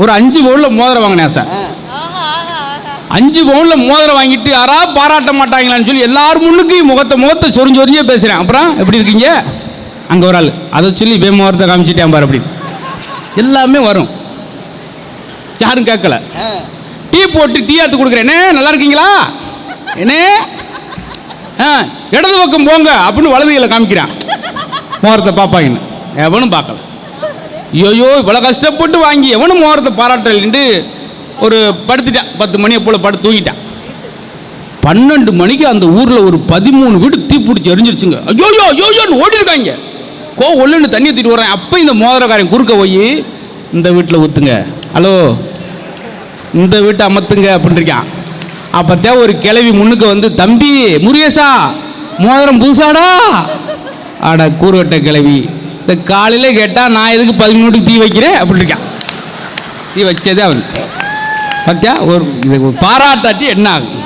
ஒரு அஞ்சு பவுனில் மோதிரம் வாங்கினேன் சார். அஞ்சு பவுனில் மோதிரம் வாங்கிட்டு யாரா பாராட்ட மாட்டாங்களான்னு சொல்லி எல்லாரும் முன்னுக்கு முகத்தை முகத்தை சொரிஞ்சு சொரிஞ்சே பேசுகிறேன் அப்புறம் எப்படி இருக்கீங்க? அங்கே ஒரு ஆள். அதை சொல்லி வேமோரத்தை காமிச்சிட்டேன் பாரு அப்படி. எல்லாமே வரும். யாரும் கேட்கல. டீ போட்டு டீ எடுத்து கொடுக்குறேன். நல்லா இருக்கீங்களா? என்ன? ஆ இடது பக்கம் போங்க அப்படின்னு வலதுகளை காமிக்கிறான். மோரத்தை பார்ப்பாங்கன்னு. எவனும் பார்க்கல. ஐயோ இவ்வளோ கஷ்டப்பட்டு வாங்கி எவனும் மோரத்தை பாராட்டலன்ட்டு ஒரு படுத்துட்டான். பத்து மணியை போல் படுத்து தூங்கிட்டான். பன்னெண்டு மணிக்கு அந்த ஊரில் ஒரு பதிமூணு வீடு தீ பிடிச்சி எரிஞ்சிருச்சுங்க. ஐயோயோ ஐயோயோன்னு ஓடி இருக்காங்க? கோ ஒல்லுன்னு தண்ணி தூக்கிட்டு வரேன் அப்போ இந்த மோதிரக்காரன் குறுக்க போய் இந்த வீட்டில் ஊற்றுங்க ஹலோ இந்த வீட்டை அமர்த்துங்க அப்படின்ட்டுருக்கான் இருக்கான். அப்போத்தான் ஒரு கிளவி முன்னுக்கு வந்து தம்பி முருகேஷா மோதிரம் புதுசாடா? அட கூறுவட்ட கிளவி இந்த காலையில் கேட்டால் நான் எதுக்கு பதிமூணுக்கு தீ வைக்கிறேன் அப்படின்னு இருக்கான். தீ வச்சதே அவன் பார்த்தியா ஒரு இது ஒரு பாராட்டாட்டி என்ன ஆகும்